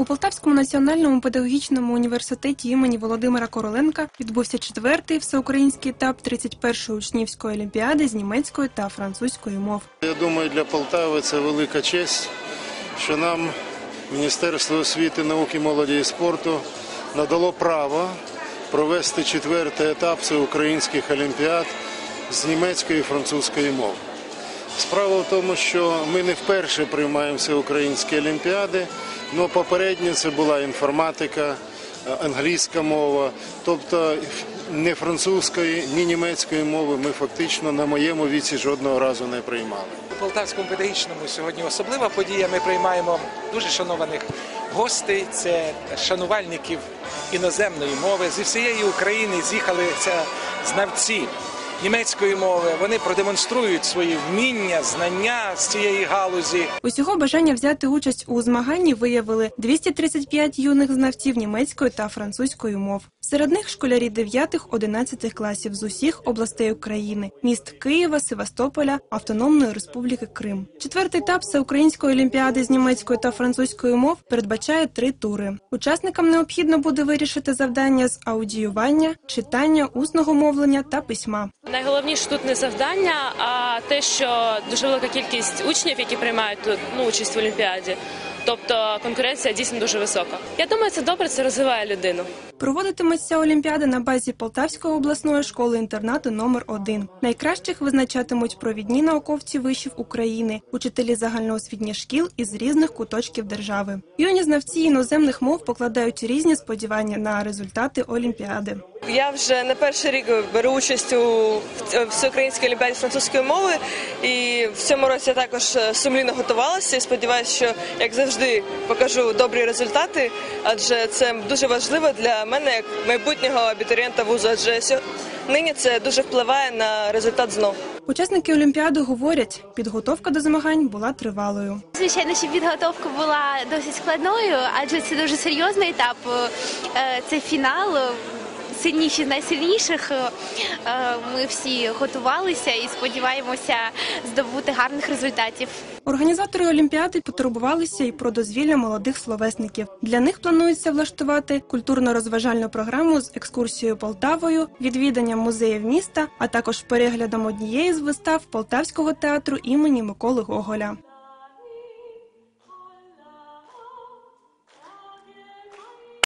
У Полтавському національному педагогічному університеті імені Володимира Короленка відбувся четвертий всеукраїнський етап 31-ї учнівської олімпіади з німецької та французької мов. Я думаю, для Полтави це велика честь, що нам Міністерство освіти, науки, молоді і спорту надало право провести четвертий етап всеукраїнських олімпіад з німецької і французької мов. Справа в тому, що ми не вперше приймаємо всеукраїнські олімпіади, але попередньо це була інформатика, е, англійська мова, тобто ні французької, ні німецької мови ми фактично на моєму віці жодного разу не приймали. У Полтавському педагогічному сьогодні особлива подія. Ми приймаємо дуже шанованих гостей. Це шанувальників іноземної мови. Зі всієї України з'їхалися знавці німецької мови. Вони продемонструють свої вміння, знання з цієї галузі. Усього бажання взяти участь у змаганні виявили 235 юних знавців німецької та французької мов. Серед них школярі 9-11 класів з усіх областей України, міст Києва, Севастополя, Автономної Республіки Крим. Четвертий етап всеукраїнської олімпіади з німецької та французької мов передбачає три тури. Учасникам необхідно буде вирішити завдання з аудіювання, читання, усного мовлення та письма. Найголовніше тут не завдання, а те, що дуже велика кількість учнів, які приймають тут ну, участь в олімпіаді. Тобто конкуренція дійсно дуже висока. Я думаю, це добре, це розвиває людину. Проводитиметься Олімпіада на базі Полтавської обласної школи інтернату номер 1 Найкращих визначатимуть провідні науковці вишів України, учителі загальноосвітніх шкіл із різних куточків держави. Юні знавці іноземних мов покладають різні сподівання на результати Олімпіади. Я вже не перший рік беру участь у всеукраїнській олімпіаді французької мови, і в цьому році я також е, сумлінно готувалася і сподіваюся, що як завжди покажу добрі результати, адже це дуже важливо для мене як майбутнього абітурієнта вузу. Адже нині це дуже впливає на результат знов. Учасники Олімпіади говорять, підготовка до змагань була тривалою. Звичайно, що підготовка була досить складною, адже це дуже серйозний етап. Е, Це фінал. Сильніші з найсильніших. Е, Ми всі готувалися і сподіваємося здобути гарних результатів. Організатори Олімпіади потурбувалися і про дозвілля молодих словесників. Для них планується влаштувати культурно-розважальну програму з екскурсією Полтавою, відвіданням музеїв міста, а також переглядом однієї з вистав Полтавського театру імені Миколи Гоголя.